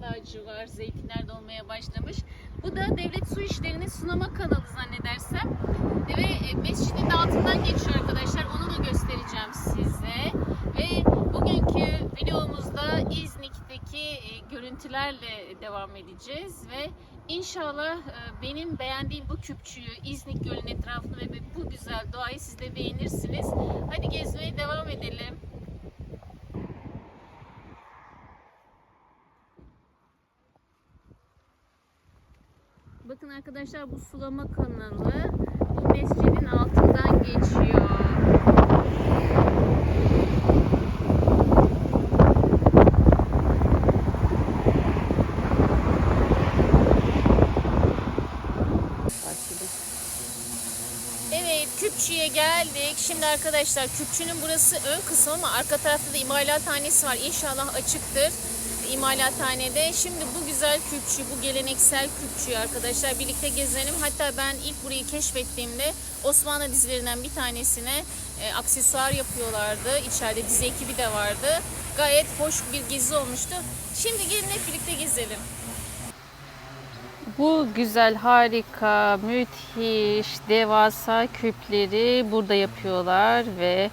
portakal ağacı var. Zeytinler de olmaya başlamış. Bu da devlet su işlerinin sulama kanalı zannedersem. Ve e, mescidin altından geçiyor arkadaşlar. Onu da göstereceğim size. Ve bugünkü videomuzda İznik'teki e, görüntülerle devam edeceğiz ve inşallah e, benim beğendiğim bu küpçüyü, İznik Gölü'nün etrafını ve bu güzel doğayı siz de beğenirsiniz. Hadi gezmeye devam edelim. Bakın arkadaşlar bu sulama kanalı bu mescidin altından geçiyor. Evet Küpçü'ye geldik. Şimdi arkadaşlar Küpçü'nün burası ön kısmı ama arka tarafta da imalathanesi var. İnşallah açıktır imalathanede. Şimdi bu güzel Küpçü, bu geleneksel Küpçü'yü arkadaşlar birlikte gezelim. Hatta ben ilk burayı keşfettiğimde Osmanlı dizilerinden bir tanesine e, aksesuar yapıyorlardı. İçeride dizi ekibi de vardı. Gayet hoş bir gezi olmuştu. Şimdi gelin hep birlikte gezelim. Bu güzel, harika, müthiş, devasa küpleri burada yapıyorlar ve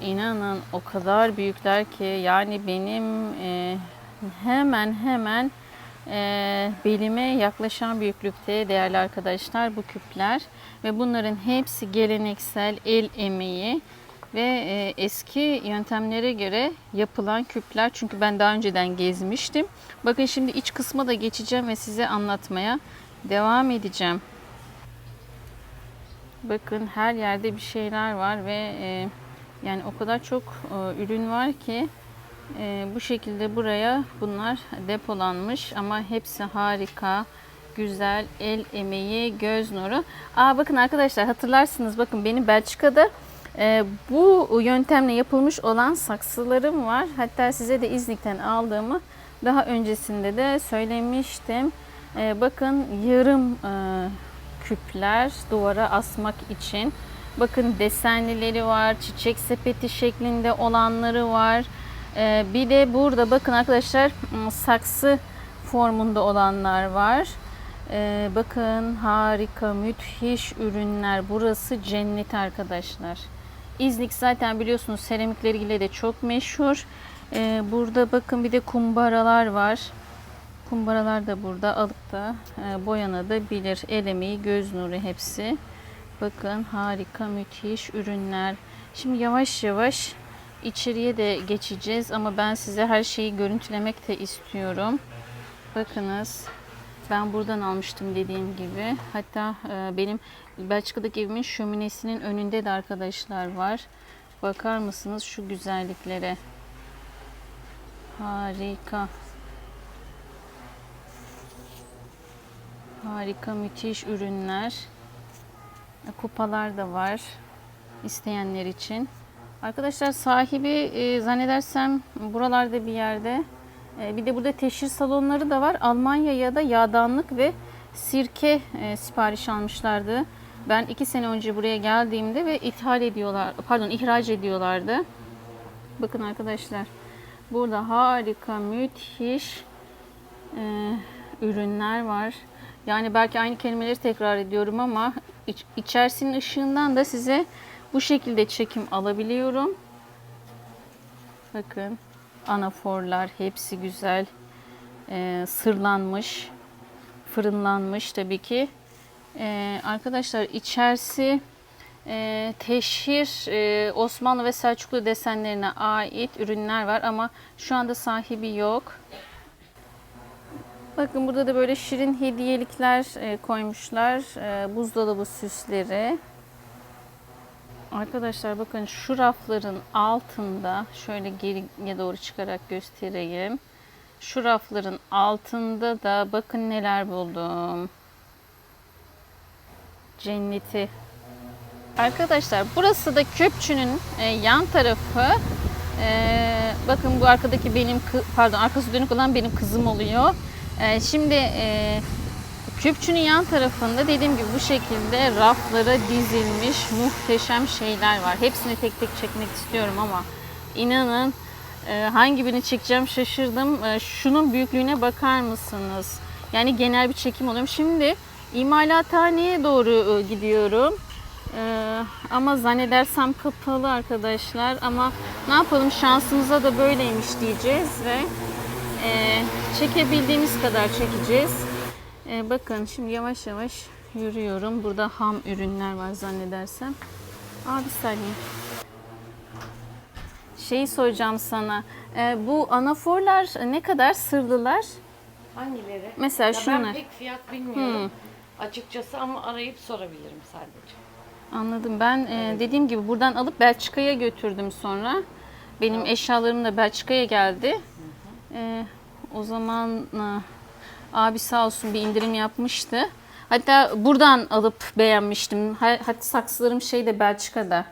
inanın o kadar büyükler ki yani benim e, hemen hemen e, belime yaklaşan büyüklükte değerli arkadaşlar bu küpler ve bunların hepsi geleneksel el emeği ve e, eski yöntemlere göre yapılan küpler. Çünkü ben daha önceden gezmiştim. Bakın şimdi iç kısma da geçeceğim ve size anlatmaya devam edeceğim. Bakın her yerde bir şeyler var ve e, yani o kadar çok e, ürün var ki e, bu şekilde buraya bunlar depolanmış ama hepsi harika güzel el emeği göz nuru. Aa bakın arkadaşlar hatırlarsınız bakın benim Belçika'da e, bu yöntemle yapılmış olan saksılarım var. Hatta size de İznik'ten aldığımı daha öncesinde de söylemiştim. E, bakın yarım e, küpler duvara asmak için. Bakın desenlileri var, çiçek sepeti şeklinde olanları var. E, bir de burada bakın arkadaşlar saksı formunda olanlar var. E, bakın harika, müthiş ürünler. Burası cennet arkadaşlar. İznik zaten biliyorsunuz seramikleriyle de çok meşhur. Ee, burada bakın bir de kumbaralar var. Kumbaralar da burada alıp da e, boyanabilir. El emeği, göz nuru hepsi. Bakın harika, müthiş ürünler. Şimdi yavaş yavaş içeriye de geçeceğiz ama ben size her şeyi görüntülemek de istiyorum. Bakınız. Ben buradan almıştım dediğim gibi. Hatta e, benim Belçika'daki evimin şöminesinin önünde de arkadaşlar var. Bakar mısınız şu güzelliklere? Harika. Harika müthiş ürünler. Kupalar da var isteyenler için. Arkadaşlar sahibi e, zannedersem buralarda bir yerde. E, bir de burada teşhir salonları da var. Almanya'ya da yağdanlık ve sirke e, sipariş almışlardı. Ben iki sene önce buraya geldiğimde ve ithal ediyorlar, pardon ihraç ediyorlardı. Bakın arkadaşlar, burada harika, müthiş e, ürünler var. Yani belki aynı kelimeleri tekrar ediyorum ama iç, içerisinin ışığından da size bu şekilde çekim alabiliyorum. Bakın anaforlar hepsi güzel e, sırlanmış fırınlanmış tabii ki. E, arkadaşlar içerisi e, teşhir e, Osmanlı ve Selçuklu desenlerine ait ürünler var ama şu anda sahibi yok. Bakın burada da böyle şirin hediyelikler e, koymuşlar e, buzdolabı süsleri Arkadaşlar bakın şu rafların altında şöyle geriye doğru çıkarak göstereyim. Şu rafların altında da bakın neler buldum. cenneti. Arkadaşlar burası da köpçünün e, yan tarafı. E, bakın bu arkadaki benim pardon arkası dönük olan benim kızım oluyor. E, şimdi köpçünün yan tarafında dediğim gibi bu şekilde raflara dizilmiş muhteşem şeyler var. Hepsini tek tek çekmek istiyorum ama inanın e, hangi birini çekeceğim şaşırdım. E, şunun büyüklüğüne bakar mısınız? Yani genel bir çekim oluyorum. Şimdi imalathaneye doğru e, gidiyorum. Ama zannedersem kapalı arkadaşlar. Ama ne yapalım şansımıza da böyleymiş diyeceğiz ve çekebildiğimiz kadar çekeceğiz. E, bakın şimdi yavaş yavaş yürüyorum. Burada ham ürünler var zannedersem. Aa bir saniye. Şeyi soracağım sana. E, bu anaforlar ne kadar sırlılar? Hangileri? Mesela Ya şunlar. Ben pek fiyat bilmiyorum. Açıkçası ama arayıp sorabilirim sadece. Anladım. Ben e, dediğim gibi buradan alıp Belçika'ya götürdüm sonra. Benim eşyalarım da Belçika'ya geldi. E, o zaman e, abi sağ olsun bir indirim yapmıştı. Hatta buradan alıp beğenmiştim. Ha- Hatta saksılarım şey de Belçika'da.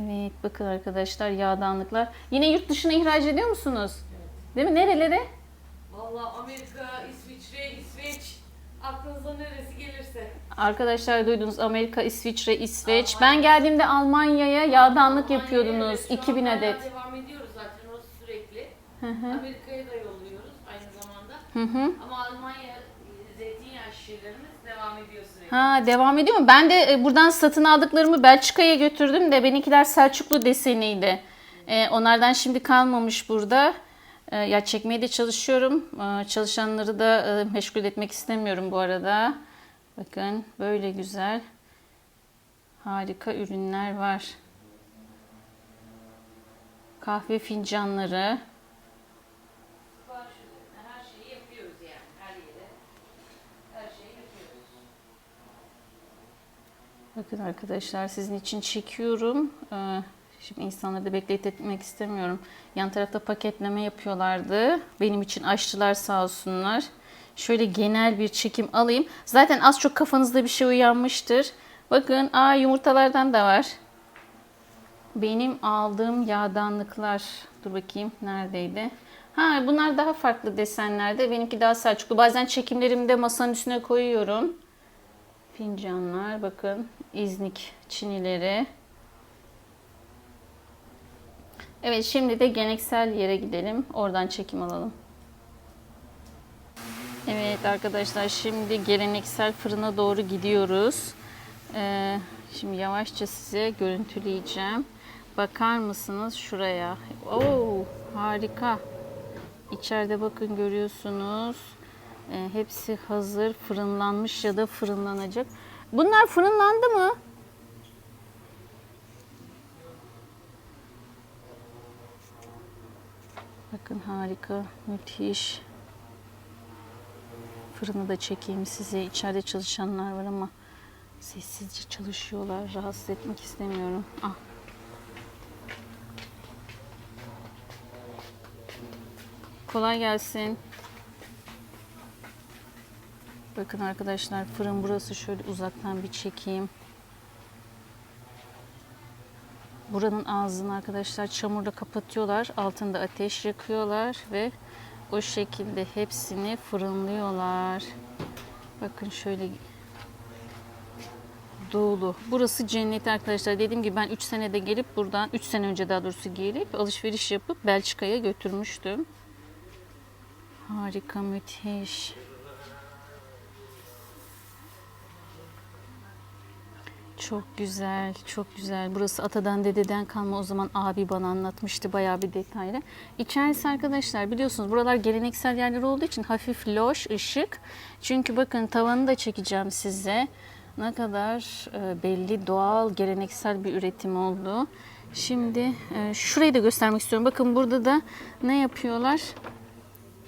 Evet bakın arkadaşlar yağdanlıklar. Yine yurt dışına ihraç ediyor musunuz? Değil mi? Nerelere? Vallahi Amerika, İsviçre, İsveç aklınıza neresi gelirse. Arkadaşlar duydunuz Amerika, İsviçre, İsveç. Ben geldiğimde Almanya'ya yağdanlık yapıyordunuz. Evet, şu an 2000 hala adet. Devam ediyoruz zaten orası sürekli. Amerika'ya da yolluyoruz aynı zamanda. Hı hı. Ama Almanya e, zeytinyağı şişelerimiz devam ediyor sürekli. Ha devam ediyor mu? Ben de e, buradan satın aldıklarımı Belçika'ya götürdüm de benimkiler Selçuklu deseniydi. E, onlardan şimdi kalmamış burada. E, ya çekmeye de çalışıyorum. E, çalışanları da e, meşgul etmek istemiyorum bu arada. Bakın böyle güzel harika ürünler var. Kahve fincanları. Sipariş üzerine her şeyi yapıyoruz yani her yere. Her şeyi yapıyoruz. Bakın arkadaşlar sizin için çekiyorum. Ee, Şimdi insanları da bekletmek istemiyorum. Yan tarafta paketleme yapıyorlardı. Benim için açtılar sağ olsunlar. Şöyle genel bir çekim alayım. Zaten az çok kafanızda bir şey uyanmıştır. Bakın aa yumurtalardan da var. Benim aldığım yağdanlıklar. Dur bakayım neredeydi? Ha bunlar daha farklı desenlerde. Benimki daha Selçuklu. Bazen çekimlerimde masanın üstüne koyuyorum. Fincanlar bakın İznik çinileri. Evet şimdi de geleneksel yere gidelim. Oradan çekim alalım. Evet arkadaşlar şimdi geleneksel fırına doğru gidiyoruz. Ee, şimdi yavaşça size görüntüleyeceğim. Bakar mısınız şuraya? Oo harika. İçeride bakın görüyorsunuz. Ee, hepsi hazır fırınlanmış ya da fırınlanacak. Bunlar fırınlandı mı? Bakın harika, müthiş. Fırını da çekeyim size. İçeride çalışanlar var ama sessizce çalışıyorlar. Rahatsız etmek istemiyorum. Ah. Kolay gelsin. Bakın arkadaşlar fırın burası. Şöyle uzaktan bir çekeyim. Buranın ağzını arkadaşlar çamurla kapatıyorlar. Altında ateş yakıyorlar ve o şekilde hepsini fırınlıyorlar. Bakın şöyle dolu. Burası cennet arkadaşlar. Dediğim gibi ben 3 senede gelip buradan 3 sene önce daha doğrusu gelip alışveriş yapıp Belçika'ya götürmüştüm. Harika, müthiş. Çok güzel, çok güzel. Burası atadan dededen kalma o zaman abi bana anlatmıştı bayağı bir detaylı. İçerisi arkadaşlar biliyorsunuz buralar geleneksel yerler olduğu için hafif loş, ışık. Çünkü bakın tavanı da çekeceğim size. Ne kadar e, belli doğal, geleneksel bir üretim oldu. Şimdi e, şurayı da göstermek istiyorum. Bakın burada da ne yapıyorlar?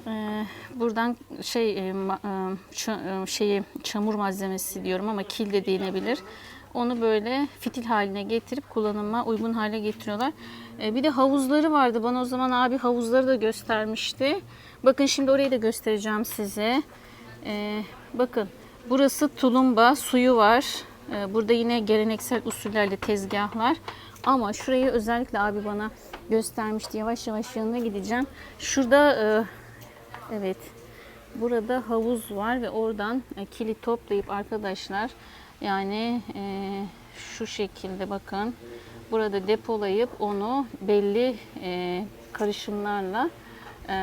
Ee, buradan şey e, e, e, şeyi çamur malzemesi diyorum ama kil de denebilir. Onu böyle fitil haline getirip kullanıma uygun hale getiriyorlar. Ee, bir de havuzları vardı. Bana o zaman abi havuzları da göstermişti. Bakın şimdi orayı da göstereceğim size. Ee, bakın burası tulumba suyu var. Ee, burada yine geleneksel usullerle tezgahlar. Ama şurayı özellikle abi bana göstermişti. Yavaş yavaş yanına gideceğim. Şurada e, evet burada havuz var ve oradan e, kili toplayıp arkadaşlar yani e, şu şekilde bakın burada depolayıp onu belli e, karışımlarla e,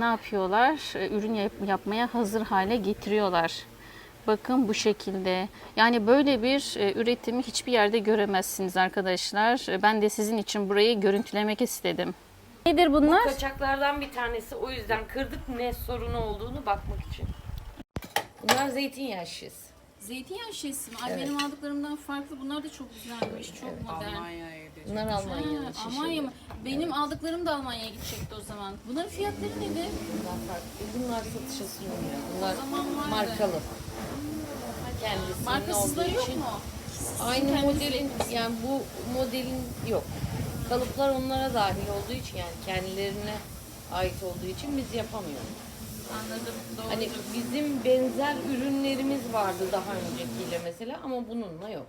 ne yapıyorlar? E, ürün yap- yapmaya hazır hale getiriyorlar. Bakın bu şekilde. Yani böyle bir e, üretimi hiçbir yerde göremezsiniz arkadaşlar. E, Ben de sizin için burayı görüntülemek istedim. Nedir bunlar? Kaçaklardan bir tanesi o yüzden kırdık ne sorunu olduğunu bakmak için. Bunlar zeytinyağı şişesi. Zeytinyağı şişesi mi? Ay benim aldıklarımdan farklı. Bunlar da çok güzelmiş. Çok modern. Bunlar Almanya'nın Ha, şişeleri. Almanya mı? Benim aldıklarım da Almanya'ya gidecekti o zaman. Bunların fiyatları nedir? Bunlar farklı. Bunlar satışa sunulmuyor. Bunlar zaman vardı. markalı. Kendisinin Markasızları olduğu yok için. mu? Aynı Kendisi modelin yani bu modelin yok. Kalıplar onlara dahil olduğu için yani kendilerine ait olduğu için biz yapamıyoruz. Anladım. Doğru. Hani bizim benzer ürünlerimiz vardı daha öncekiyle mesela ama bununla yok.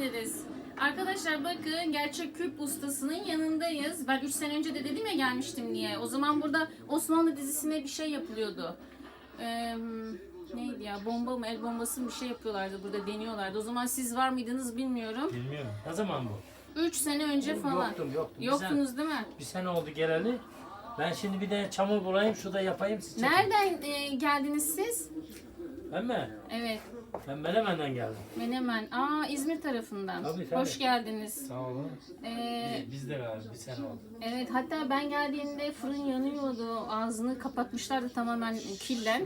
ederiz. Arkadaşlar bakın gerçek küp ustasının yanındayız. Ben 3 sene önce de dedim ya gelmiştim diye. O zaman burada Osmanlı dizisine bir şey yapılıyordu. Ee, neydi ya bomba mı el bombası mı bir şey yapıyorlardı burada deniyorlardı. O zaman siz var mıydınız bilmiyorum. Bilmiyorum. Ne zaman bu? 3 sene önce falan. Yoktum yoktum. Bir Yoktunuz sene, değil mi? bir sene oldu geleli. Ben şimdi bir de çamur bulayım şurada yapayım siz çekin. Nereden e, geldiniz siz? Ben mi? Evet. Ben Menemen'den geldim. Menemen. Aa İzmir tarafından. Tabii, tabii. Hoş geldiniz. Sağ olun. Ee, Biz de galiba bir sene oldu. evet hatta ben geldiğimde fırın yanıyordu. Ağzını kapatmışlardı tamamen killen.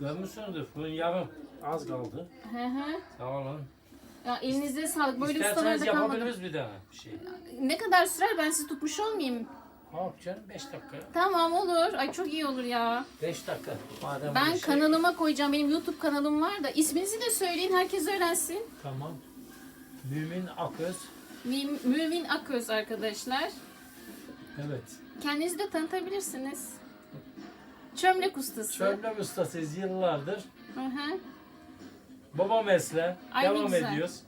Görmüşsünüzdür fırın yarım. Az kaldı. Hı hı. Sağ olun. Ya elinize sağlık. Böyle İsterseniz ustalarda kalmadım. yapabiliriz bir daha bir şey. Ne kadar sürer ben sizi tutmuş olmayayım? Ne yapacaksın? 5 dakika. Tamam olur. Ay çok iyi olur ya. 5 dakika. Madem Ben şey- kanalıma koyacağım. Benim YouTube kanalım var da. isminizi de söyleyin. Herkes öğrensin. Tamam. Mümin Aköz. Mü- Mümin Aköz arkadaşlar. Evet. Kendinizi de tanıtabilirsiniz. Çömlek ustası. Çömlek ustasıyız yıllardır. Hı hı. Baba mesle. Ay ne Devam güzel. ediyoruz.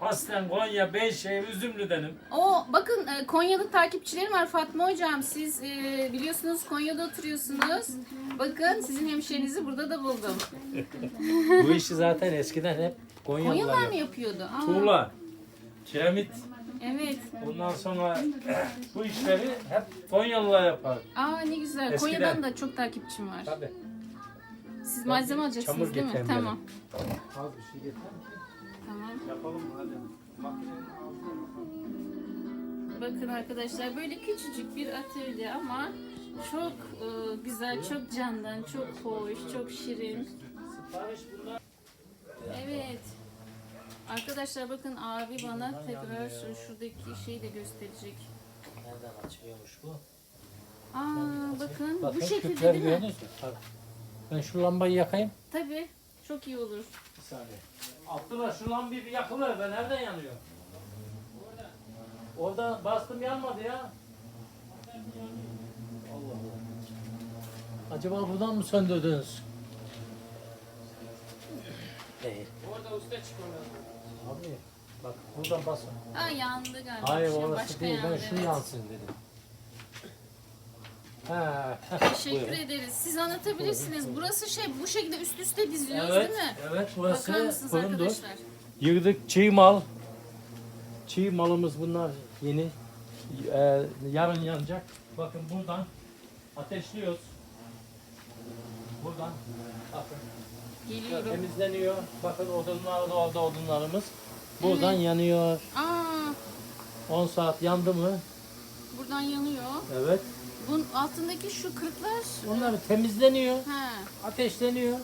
Aslen Konya, Beyşehir, Üzümlü'denim. O bakın e, Konyalı takipçilerim var Fatma hocam. Siz e, biliyorsunuz Konya'da oturuyorsunuz. Bakın sizin hemşerinizi burada da buldum. Bu işi zaten eskiden hep Konyalılar Konyalılar mı yapıyordu? Aa, Tuğla, kiremit, Evet. ondan sonra bu işleri hep Konyalılar yapar. Aa ne güzel. Eskiden. Konya'dan da çok takipçim var. Tabii. Siz malzeme alacaksınız Çamur değil mi? Tamam. Az bir şey getir. Tamam. Yapalım mı hadi. Bakın arkadaşlar böyle küçücük bir atölye ama çok e, güzel, çok candan, çok hoş, çok şirin. Evet. Arkadaşlar bakın abi bana tekrar şu- şuradaki şeyi de gösterecek. Nereden açılıyormuş bu? Aa bakın, Bakın bu şekilde değil mi? Tabii. Ben şu lambayı yakayım. Tabii. Çok iyi olur. Bir saniye. Abdullah şu lambayı bir yakıver be. Nereden yanıyor? Orada bastım yanmadı ya. Allah Allah. Acaba buradan mı söndürdünüz? Değil. Orada usta çıkmalı. Abi bak buradan basın. Aa yandı galiba. Hayır orası başka değil. Ben yandı, şu evet. yansın dedim. Ha, Teşekkür buyurun. ederiz. Siz anlatabilirsiniz. Burası şey bu şekilde üst üste diziyoruz Evet, değil mi? evet Bakar burası mısınız fırındır. arkadaşlar? Yığdık çiğ mal. Çiğ malımız bunlar yeni. Ee, yarın yanacak. Bakın buradan ateşliyoruz. Buradan bakın Geliyorum. temizleniyor. Bakın odunlar da orada odunlarımız. Buradan yanıyor. Aa, 10 saat yandı mı? buradan yanıyor. Evet. Bunun altındaki şu kırıklar. Onlar temizleniyor. He, Ateşleniyor.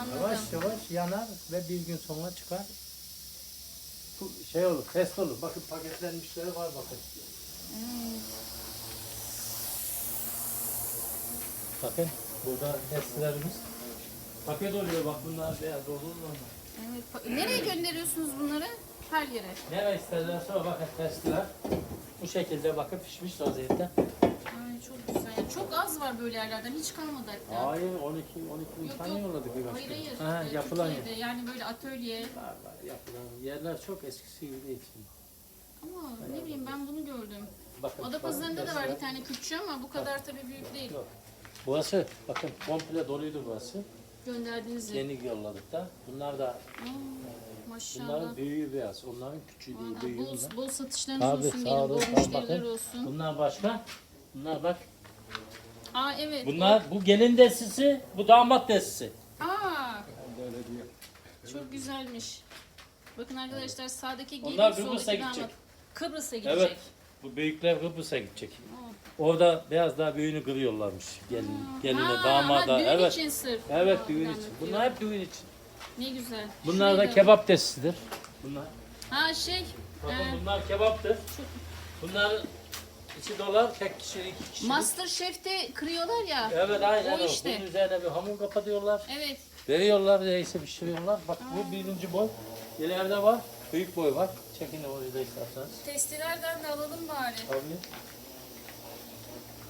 anladım. Yavaş yavaş yanar ve bir gün sonra çıkar. Bu şey olur, test olur. Bakın paketlenmişleri var bakın. Bakın burada testlerimiz. Paket oluyor bak bunlar beyaz olur mu? Evet. pa- Nereye gönderiyorsunuz bunları? Her yere. Nereye isterlerse o bakın testler. Bu şekilde bakın pişmiş vaziyette. Ay çok güzel. Çok az var böyle yerlerden. Hiç kalmadı hatta. Hayır 12 12 bin Yok, tane yolladık bir başka. Hayır hayır. Ha, Ee, yapılan yer. Türkiye'de yani böyle atölye. Var var yapılan yerler çok eskisi gibi değil şimdi. Ama ne bileyim ben bunu gördüm. Bakın. Adapazarı'nda da var bir tane küçüğü ama bu kadar tabii büyük değil. Yok. Burası bakın komple doluydu burası. Gönderdiğiniz yer. Yeni yolladık da. Bunlar da Aa, Maşallah. bunların büyüğü beyaz. Onların küçüğü değil, Vallahi büyüğü bol, bunlar. bol satışlarınız Tabii, olsun sağ olun, Bol sağ olun. müşteriler Bakın. olsun. Bunlar başka. Bunlar bak. Aa evet. Bunlar bu gelin destisi, bu damat destisi. Aa Böyle diyor. çok güzelmiş. Bakın arkadaşlar sağdaki gelin Onlar soldaki Kıbrıs'a damat. gidecek. Kıbrıs'a gidecek. Evet. Bu büyükler Kıbrıs'a gidecek. Aa. Orada biraz daha büyüğünü kırıyorlarmış. Gelin, geline, Ha, damada. ha, düğün evet. için sırf. Evet Aa, düğün için. Bunlar hep düğün için. Ne güzel. Bunlar da Şurayı kebap destisidir. Bunlar. Ha şey. Bakın e, bunlar kebaptır. Bunlar içi dolar, tek kişilik, iki kişilik. Master Chef'te kırıyorlar ya. Evet aynen O o. işte. Bunun üzerine bir hamur kapatıyorlar. Evet. Veriyorlar neyse pişiriyorlar. Bak bu birinci boy. İleride var. Büyük boy var. Çekin orayı da isterseniz. Testilerden de alalım bari. Tabii.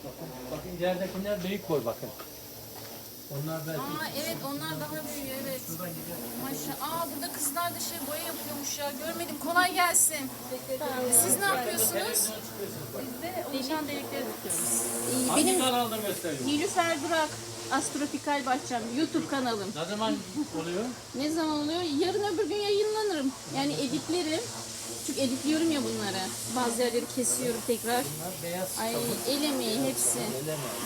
Bakın, bakın ileridekiler büyük boy bakın. Onlar belki Aa evet onlar daha büyüyor evet. Maşallah. Aa burada kızlar da şey boya yapıyormuş ya. Görmedim. Kolay gelsin. Siz ne yapıyorsunuz? Nişan delikleri tutuyoruz. Ee, Hangi Benim kanalda gösteriyor? Nilüfer Durak Astrofikal Bahçem YouTube kanalım. Ne zaman oluyor? Ne zaman oluyor? Yarın öbür gün yayınlanırım. Yani editlerim. Çünkü editliyorum ya bunları. Bazı yerleri kesiyorum tekrar. Ay el emeği hepsi.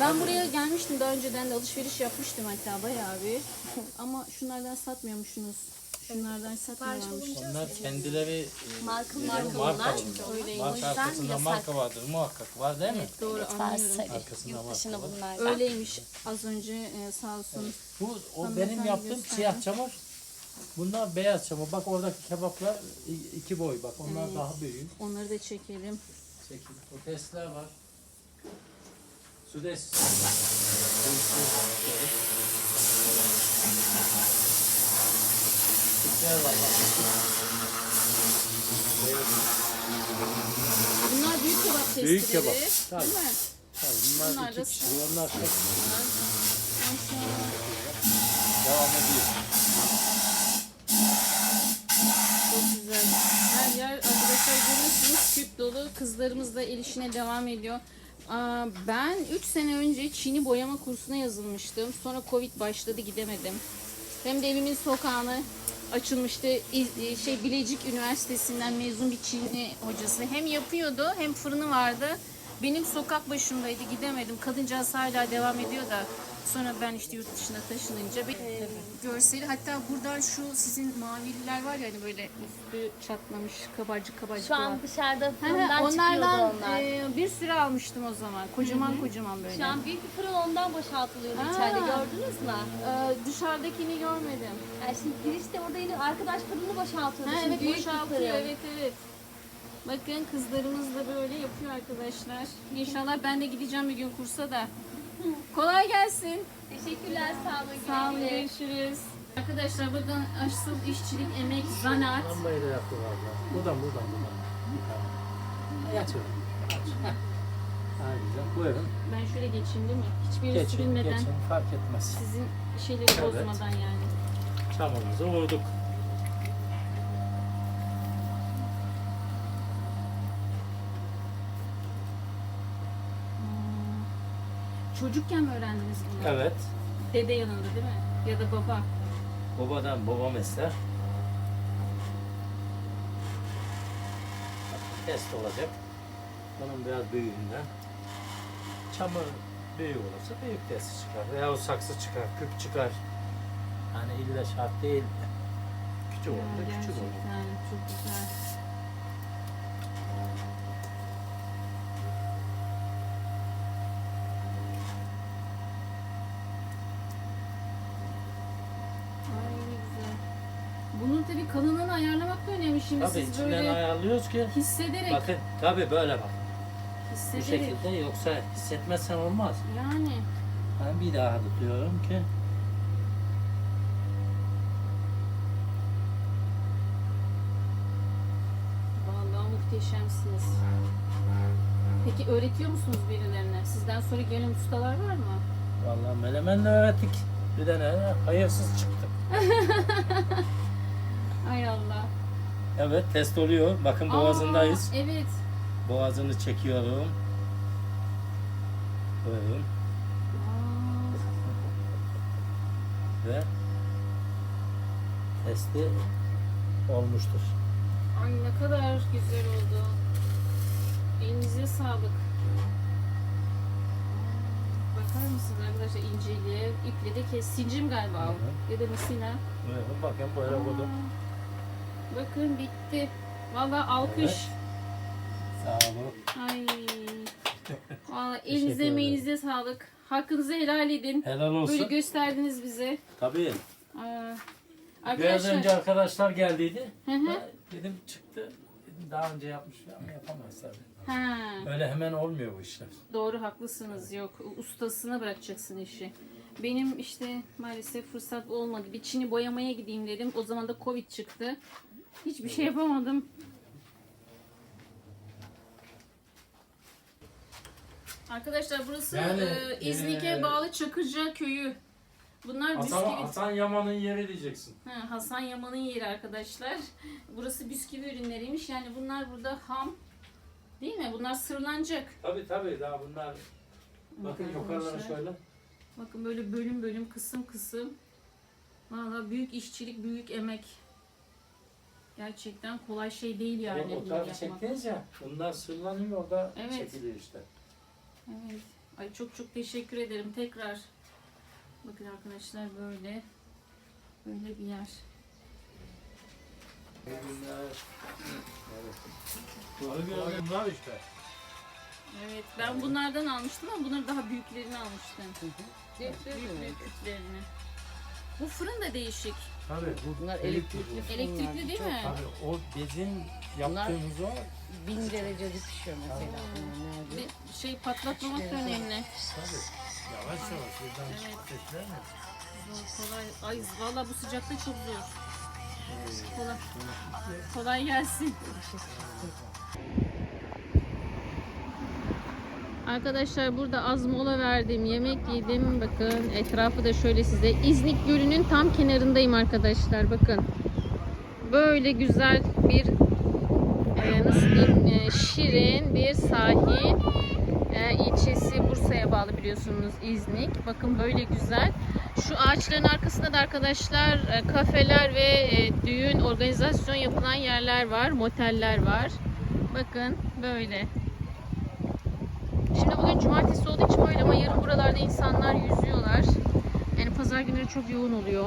Ben buraya gelmiştim daha önceden de alışveriş yapmıştım hatta bayağı bir. Ama şunlardan satmıyormuşsunuz. Şunlardan satmıyorlarmış. Onlar kendileri Markalı marka marka bunlar. Öyleymiş. Marka arkasında yasak. marka vardır muhakkak. Var değil mi? Doğru Var anlıyorum. sarı. Arkasında Yurt marka dışında var. bunlardan. Öyleymiş. Az önce e, sağ olsun. Bu o Hanımefendi benim yaptığım gösterdi. siyah çamur. Bunlar beyaz çamur. Bak oradaki kebaplar iki boy bak. Onlar daha büyük. Onları da çekelim. Çekil. O testler var. Sudes. Sütler var bak. Bunlar büyük kebap testileri. Büyük kebap, tabii. Değil mi? Tabii bunlar Bunlar iki da kişi. Onlar tek. Maşallah. Devam ediyor. Çok güzel. Her yer arkadaşlar görüyorsunuz küp dolu. Kızlarımız da el işine devam ediyor. Ben 3 sene önce Çin'i boyama kursuna yazılmıştım. Sonra Covid başladı gidemedim. Hem de evimin sokağına açılmıştı. İz- Şey Bilecik Üniversitesi'nden mezun bir Çinli hocası. Hem yapıyordu hem fırını vardı. Benim sokak başındaydı gidemedim. Kadıncağız hala devam ediyor da sonra ben işte yurt dışına taşınınca bir görseli hatta buradan şu sizin mavililer var ya hani böyle üstü çatlamış kabarcık kabarcık Şu olan. an dışarıda fırından çıkıyordu Onlardan onlar. e, bir sürü almıştım o zaman. Kocaman kocaman böyle. Şu an büyük bir fırın ondan boşaltılıyordu Aa. içeride gördünüz mü? Ee, dışarıdakini görmedim. Yani şimdi girişte orada yine arkadaş fırını boşaltıyordu. Ha, şimdi evet büyük boşaltıyor. bir fırın. Evet evet. Bakın kızlarımız da böyle yapıyor arkadaşlar. İnşallah ben de gideceğim bir gün kursa da. Kolay gelsin. Teşekkürler sağ olun. Sağ olun güle güle. görüşürüz. Arkadaşlar bakın asıl işçilik, emek, zanaat. Lambayı da yaptılar. Buradan buradan buradan. Aç. Heh. Ha güzel. Buyurun. Ben şöyle geçeyim değil mi? Hiçbir yere Geçin, sürünmeden. geçin. Fark etmez. Sizin şeyleri Evet. bozmadan yani. Çamurumuzu vurduk. Çocukken mi öğrendiniz bunu? Evet. Dede yanında değil mi? Ya da baba. Babadan babam. Bak, Test olacak. Bunun biraz büyüğünden. Çamur büyük olursa büyük testi çıkar. Veya o saksı çıkar, küp çıkar. Yani illa şart değil. Küçük oldu, küçük oldu. çok güzel. Ay ne güzel. Bunun tabii kalınlığını ayarlamak da önemli şimdi Tabii siz içinden böyle ayarlıyoruz ki. hissederek, Bakın tabii böyle bak. Bu hissederek şekilde yoksa hissetmezsen olmaz. yani Ben bir daha tutuyorum ki vallahi muhteşemsiniz. Peki öğretiyor musunuz birilerine? Sizden sonra gelen ustalar var mı? Vallahi melemenle öğrettik. Bir de ne? Hayırsız çıktı. Ay Allah. Evet test oluyor. Bakın boğazındayız. Aa, evet. Boğazını çekiyorum. Aa, Ve testi olmuştur. Ay ne kadar güzel oldu. Elinize sağlık. Bakar mısınız arkadaşlar inceliğe? İple de kes. Sincim galiba o. Hı Ya da misina. Buyurun bakın böyle koydum. Bakın bitti. Vallahi alkış. Sağ olun. Ay. Teşekkür elinize ederim. emeğinize sağlık. Hakkınızı helal edin. Helal olsun. Böyle gösterdiniz bize. Tabii. Aa, Biraz önce arkadaşlar. arkadaşlar geldiydi. Hı hı. Ben dedim çıktı. Dedim, daha önce yapmış ama yapamaz tabii. Ha, Öyle hemen olmuyor bu işler. doğru haklısınız. Yok ustasına bırakacaksın işi. Benim işte maalesef fırsat olmadı. Bir Çin'i boyamaya gideyim dedim. O zaman da Covid çıktı. Hiçbir şey yapamadım. Arkadaşlar burası Yani, e, İznik'e e, bağlı Çakırca köyü. Bunlar Hasan, bisküvi. Hasan Yaman'ın yeri diyeceksin. Ha, Hasan Yaman'ın yeri arkadaşlar. Burası bisküvi ürünleriymiş. Yani bunlar burada ham. Değil mi? Bunlar sırlanacak. Tabii tabii daha bunlar. Bakın Bakın yukarılara arkadaşlar. şöyle. Bakın böyle bölüm bölüm, kısım kısım. Valla büyük işçilik, büyük emek. Gerçekten kolay şey değil yani. o, o bunu tarafı yapmak. çektiniz ya. Bunlar sırlanıyor orada Evet. çekiliyor işte. Evet. Ay çok çok teşekkür ederim tekrar. Bakın arkadaşlar böyle böyle bir yer. Bunlar işte. Evet ben bunlardan almıştım ama bunların daha büyüklerini almıştım. Büyük büyük küçüklerini. Bu fırın da değişik. Tabii bu Bunlar elektrikli Elektrikli değil mi? Tabii o bezin yaptığımız o. Bin derecede pişiyor mesela. Bunlar nerede? Bir şey patlatmamak da önemli. Tabii. Yavaş yavaş buradan Evet. sesler mi? Zor, kolay. Ay valla bu sıcakta çok zor. Kolay. Kolay gelsin. Arkadaşlar burada az mola verdim. Yemek yedim. Bakın etrafı da şöyle size. İznik Gölü'nün tam kenarındayım arkadaşlar. Bakın. Böyle güzel bir e, nasıl diyeyim e, şirin bir sahil e, ilçesi Bursa'ya bağlı biliyorsunuz İznik. Bakın böyle güzel. Şu ağaçların arkasında da arkadaşlar e, kafeler ve e, düğün organizasyon yapılan yerler var, moteller var. Bakın böyle. Bugün cumartesi olduğu için böyle ama yarın buralarda insanlar yüzüyorlar. Yani pazar günleri çok yoğun oluyor.